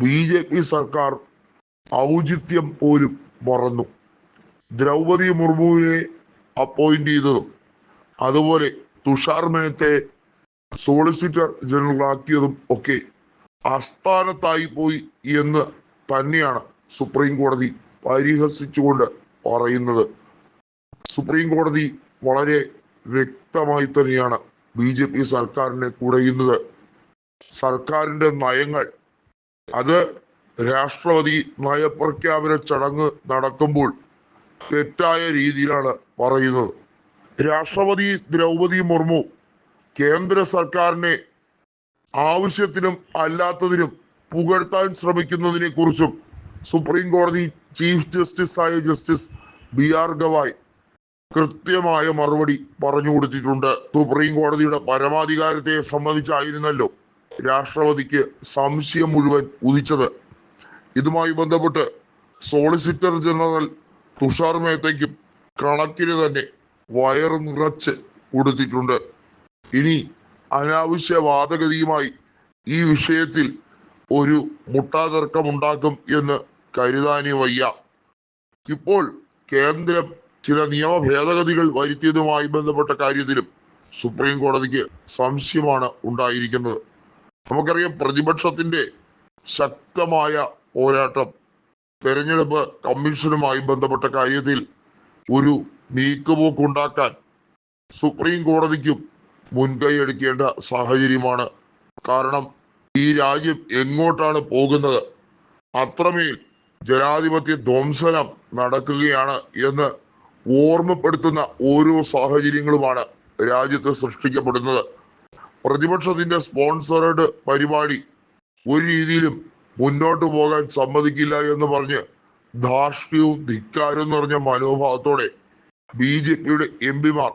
B J P സർക്കാർ ഔചിത്യം പോലും മറന്നു. ദ്രൗപതി മുർമുവിനെ അപ്പോയിന്റ് ചെയ്തതും അതുപോലെ തുഷാർ മേത്തെ സോളിസിറ്റർ ജനറൽ ആക്കിയതും ഒക്കെ അസ്ഥാനത്തായി പോയി എന്ന് തന്നെയാണ് സുപ്രീം കോടതി പരിഹസിച്ചുകൊണ്ട് പറയുന്നത്. സുപ്രീം കോടതി വളരെ വ്യക്തമായി തന്നെയാണ് ബി ജെ പി സർക്കാരിനെ കുടയുന്നത് സർക്കാരിന്റെ നയങ്ങൾ അത് രാഷ്ട്രപതി നയപ്രഖ്യാപന ചടങ്ങ് നടക്കുമ്പോൾ തെറ്റായ രീതിയിലാണ് പറയുന്നത്. രാഷ്ട്രപതി ദ്രൗപതി മുർമു കേന്ദ്ര സർക്കാരിനെ ആവശ്യത്തിനും അല്ലാത്തതിനും പുകഴ്ത്താൻ ശ്രമിക്കുന്നതിനെ കുറിച്ചും സുപ്രീം കോടതി ചീഫ് ജസ്റ്റിസ് ആയ ജസ്റ്റിസ് ബി ആർ ഗവായ് കൃത്യമായ മറുപടി പറഞ്ഞു കൊടുത്തിട്ടുണ്ട്. സുപ്രീം കോടതിയുടെ പരമാധികാരത്തെ സംബന്ധിച്ചായിരുന്നല്ലോ. രാഷ്ട്രപതിക്ക് സംശയം മുഴുവൻ ഉദിച്ചത്. ഇതുമായി ബന്ധപ്പെട്ട് സോളിസിറ്റർ ജനറൽ തുഷാർ മേത്തയ്ക്കും കണക്കിന് തന്നെ വയർ നിറച്ച് കൊടുത്തിട്ടുണ്ട്. ഇനി അനാവശ്യ വാദഗതിയുമായി ഈ വിഷയത്തിൽ ഒരു മുട്ടാതർക്കമുണ്ടാക്കും എന്ന് കരുതാനി വയ്യ. ഇപ്പോൾ കേന്ദ്രം ചില നിയമ ഭേദഗതികൾ വരുത്തിയതുമായി ബന്ധപ്പെട്ട കാര്യത്തിലും സുപ്രീം കോടതിക്ക് സംശയമാണ് ഉണ്ടായിരിക്കുന്നത്. നമുക്കറിയാം പ്രതിപക്ഷത്തിന്റെ ശക്തമായ പോരാട്ടം. തെരഞ്ഞെടുപ്പ് കമ്മീഷനുമായി ബന്ധപ്പെട്ട കാര്യത്തിൽ ഒരു നീക്കുപോക്കുണ്ടാക്കാൻ സുപ്രീം കോടതിക്കും മുൻകൈ എടുക്കേണ്ട സാഹചര്യമാണ്. കാരണം ഈ രാജ്യം എങ്ങോട്ടാണ് പോകുന്നത്? അത്രമേൽ ജനാധിപത്യ ധ്വംസനം നടക്കുകയാണ് എന്ന് ഓർമ്മപ്പെടുത്തുന്ന ഓരോ സാഹചര്യങ്ങളുമാണ് രാജ്യത്ത് സൃഷ്ടിക്കപ്പെടുന്നത്. പ്രതിപക്ഷത്തിന്റെ സ്പോൺസറഡ് പരിപാടി ഒരു രീതിയിലും മുന്നോട്ട് പോകാൻ സമ്മതിക്കില്ല എന്ന് പറഞ്ഞ് ധാർഷ്ട്യവും ധിക്കാരവും നിറഞ്ഞ മനോഭാവത്തോടെ ബി ജെ പിയുടെ എം പിമാർ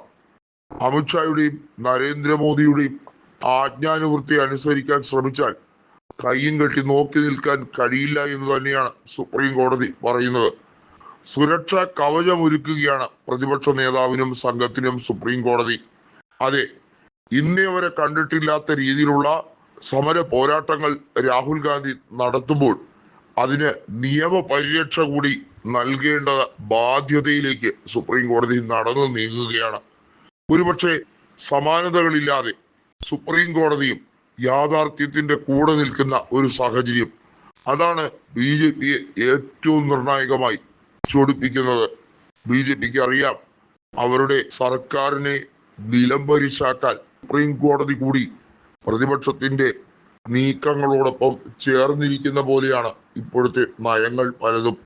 അമിത്ഷായുടെയും നരേന്ദ്രമോദിയുടെയും ആജ്ഞാനുവൃത്തി അനുസരിക്കാൻ ശ്രമിച്ചാൽ കയ്യും കെട്ടി നോക്കി നിൽക്കാൻ കഴിയില്ല എന്ന് തന്നെയാണ് സുപ്രീം കോടതി പറയുന്നത്. സുരക്ഷാ കവചമൊരുക്കുകയാണ് പ്രതിപക്ഷ നേതാവിനും സംഘത്തിനും സുപ്രീം കോടതി. അതെ ഇന്നേ വരെ കണ്ടിട്ടില്ലാത്ത രീതിയിലുള്ള സമര പോരാട്ടങ്ങൾ രാഹുൽ ഗാന്ധി നടത്തുമ്പോൾ അതിന് നിയമ പരിരക്ഷ കൂടി നൽകേണ്ട ബാധ്യതയിലേക്ക് സുപ്രീം കോടതി നടന്നു നീങ്ങുകയാണ്. ഒരുപക്ഷെ സമാനതകളില്ലാതെ സുപ്രീം കോടതിയും യാഥാർത്ഥ്യത്തിന്റെ കൂടെ നിൽക്കുന്ന ഒരു സാഹചര്യം അതാണ് ബി ജെ പിയെ ഏറ്റവും നിർണായകമായി ചൊടിപ്പിക്കുന്നത്. ബി ജെ പിക്ക് അറിയാം അവരുടെ സർക്കാരിനെ നിലംപരിശാക്കാൻ സുപ്രീം കോടതി കൂടി പ്രതിപക്ഷത്തിന്റെ നീക്കങ്ങളോടൊപ്പം ചേർന്നിരിക്കുന്ന പോലെയാണ് ഇപ്പോഴത്തെ നയങ്ങൾ പലതും.